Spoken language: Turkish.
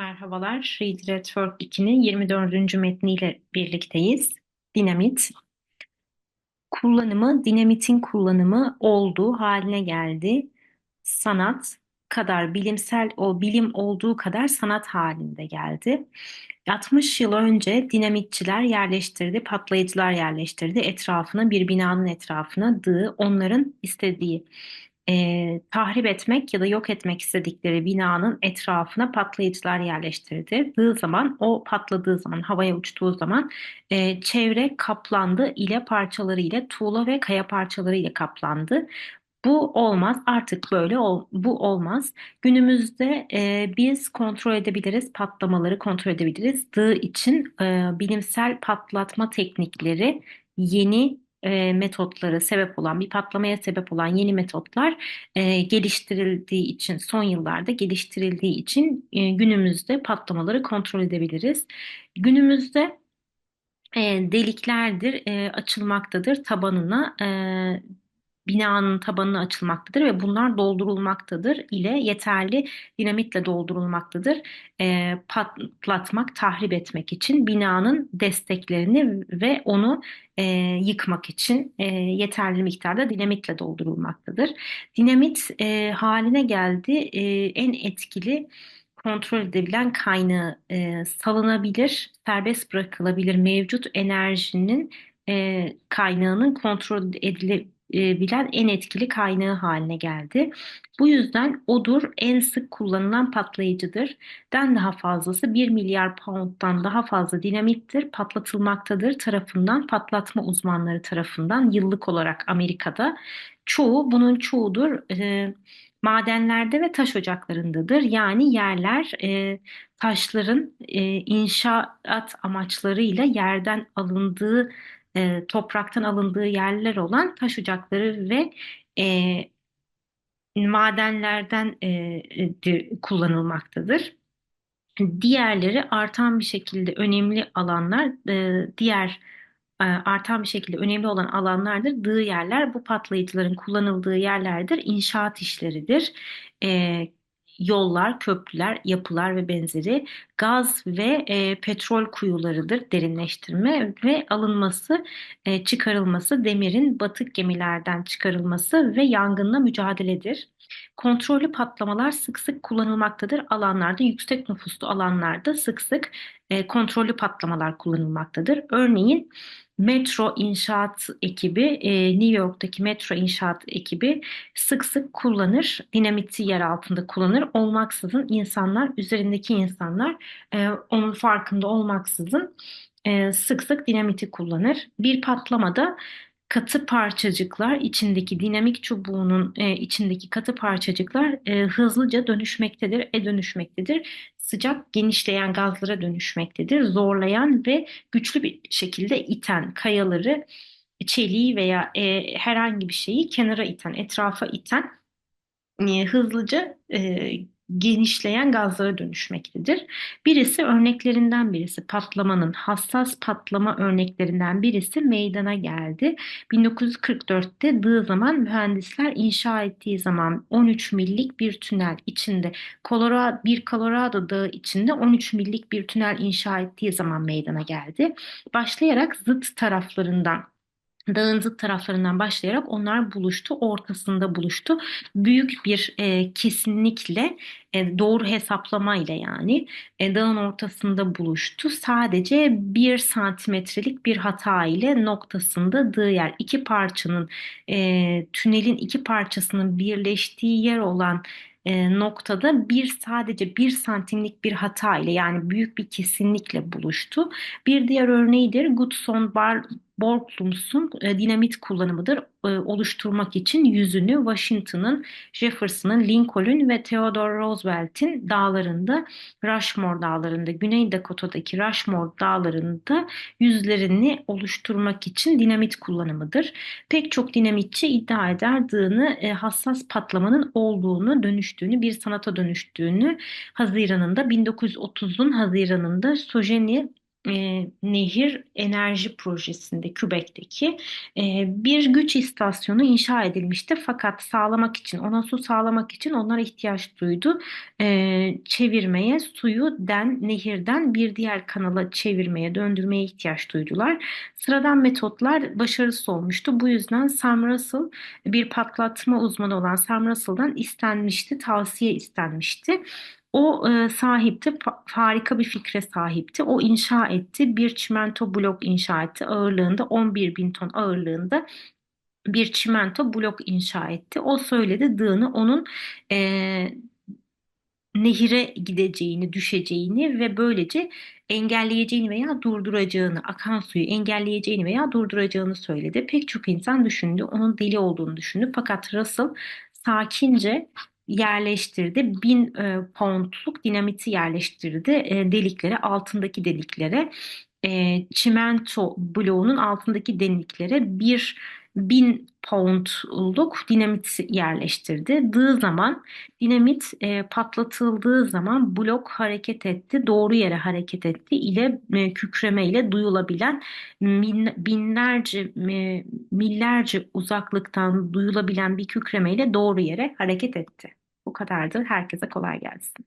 Merhabalar, Read Network 2'nin 24. metniyle birlikteyiz. Dinamit. Kullanımı, dinamitin kullanımı olduğu haline geldi. Sanat kadar bilimsel o bilim olduğu kadar sanat halinde geldi. 60 yıl önce dinamitçiler yerleştirdi, patlayıcılar yerleştirdi etrafına bir binanın etrafına dığı onların istediği e, tahrip etmek ya da yok etmek istedikleri binanın etrafına patlayıcılar yerleştirdiği zaman o patladığı zaman havaya uçtuğu zaman e, çevre kaplandı ile parçaları ile tuğla ve kaya parçaları ile kaplandı. Bu olmaz artık böyle ol, bu olmaz. Günümüzde e, biz kontrol edebiliriz patlamaları kontrol edebiliriz. Dığı için e, bilimsel patlatma teknikleri yeni e, metotları sebep olan, bir patlamaya sebep olan yeni metotlar e, geliştirildiği için, son yıllarda geliştirildiği için e, günümüzde patlamaları kontrol edebiliriz. Günümüzde e, deliklerdir, e, açılmaktadır tabanına. E, binanın tabanına açılmaktadır ve bunlar doldurulmaktadır ile yeterli dinamitle doldurulmaktadır. E, patlatmak, tahrip etmek için binanın desteklerini ve onu e, yıkmak için e, yeterli miktarda dinamitle doldurulmaktadır. Dinamit e, haline geldi e, en etkili kontrol edebilen kaynağı e, salınabilir, serbest bırakılabilir mevcut enerjinin e, kaynağının kontrol edilebilen en etkili kaynağı haline geldi. Bu yüzden odur en sık kullanılan patlayıcıdır. Den daha fazlası 1 milyar pound'dan daha fazla dinamittir patlatılmaktadır tarafından patlatma uzmanları tarafından yıllık olarak Amerika'da. Çoğu bunun çoğudur. E, madenlerde ve taş ocaklarındadır. Yani yerler e, taşların e, inşaat amaçlarıyla yerden alındığı, e, topraktan alındığı yerler olan taş ocakları ve e, madenlerden e, de, kullanılmaktadır. Diğerleri artan bir şekilde önemli alanlar, e, diğer e, artan bir şekilde önemli olan alanlardır. Dığı yerler bu patlayıcıların kullanıldığı yerlerdir. İnşaat işleridir. E, yollar, köprüler, yapılar ve benzeri gaz ve e, petrol kuyularıdır derinleştirme ve alınması, e, çıkarılması, demirin batık gemilerden çıkarılması ve yangınla mücadeledir. Kontrollü patlamalar sık sık kullanılmaktadır. Alanlarda, yüksek nüfuslu alanlarda sık sık e, kontrollü patlamalar kullanılmaktadır. Örneğin metro inşaat ekibi, e, New York'taki metro inşaat ekibi sık sık kullanır. Dinamiti yer altında kullanır. Olmaksızın insanlar, üzerindeki insanlar e, onun farkında olmaksızın e, sık sık dinamiti kullanır. Bir patlamada katı parçacıklar içindeki dinamik çubuğunun e, içindeki katı parçacıklar e, hızlıca dönüşmektedir, e dönüşmektedir. Sıcak genişleyen gazlara dönüşmektedir. Zorlayan ve güçlü bir şekilde iten kayaları, çeliği veya e, herhangi bir şeyi kenara iten, etrafa iten e, hızlıca e, genişleyen gazlara dönüşmektedir. Birisi örneklerinden birisi patlamanın hassas patlama örneklerinden birisi meydana geldi. 1944'te dığı zaman mühendisler inşa ettiği zaman 13 millik bir tünel içinde Colorado, bir Colorado dağı içinde 13 millik bir tünel inşa ettiği zaman meydana geldi. Başlayarak zıt taraflarından dağın zıt taraflarından başlayarak onlar buluştu, ortasında buluştu. Büyük bir e, kesinlikle e, doğru hesaplama ile yani e, dağın ortasında buluştu. Sadece bir santimetrelik bir hata ile noktasında dığı yer iki parçanın e, tünelin iki parçasının birleştiği yer olan e, noktada bir sadece bir santimlik bir hata ile yani büyük bir kesinlikle buluştu. Bir diğer örneğidir Goodson Bar Borglums'un e, dinamit kullanımıdır e, oluşturmak için yüzünü Washington'ın, Jefferson'ın, Lincoln ve Theodore Roosevelt'in dağlarında, Rushmore dağlarında, Güney Dakota'daki Rushmore dağlarında yüzlerini oluşturmak için dinamit kullanımıdır. Pek çok dinamitçi iddia ederdığını e, hassas patlamanın olduğunu, dönüştüğünü, bir sanata dönüştüğünü Haziran'ında 1930'un Haziran'ında Sojeni e, Nehir Enerji Projesi'nde Quebec'teki e, bir güç istasyonu inşa edilmişti. Fakat sağlamak için, ona su sağlamak için onlar ihtiyaç duydu. E, çevirmeye, suyu den, nehirden bir diğer kanala çevirmeye, döndürmeye ihtiyaç duydular. Sıradan metotlar başarısız olmuştu. Bu yüzden Sam Russell, bir patlatma uzmanı olan Sam Russell'dan istenmişti, tavsiye istenmişti. O e, sahipti, harika bir fikre sahipti. O inşa etti, bir çimento blok inşa etti. Ağırlığında 11 bin ton ağırlığında bir çimento blok inşa etti. O söyledi, dığını onun e, nehire gideceğini, düşeceğini ve böylece engelleyeceğini veya durduracağını, akan suyu engelleyeceğini veya durduracağını söyledi. Pek çok insan düşündü, onun deli olduğunu düşündü. Fakat Russell sakince yerleştirdi. Bin e, poundluk dinamiti yerleştirdi e, deliklere, altındaki deliklere. E, çimento bloğunun altındaki deliklere bir bin poundluk dinamit yerleştirdi. Dığı zaman Dinamit e, patlatıldığı zaman blok hareket etti, doğru yere hareket etti ile e, kükreme ile duyulabilen min- binlerce, e, millerce uzaklıktan duyulabilen bir kükreme ile doğru yere hareket etti. Bu kadardı. Herkese kolay gelsin.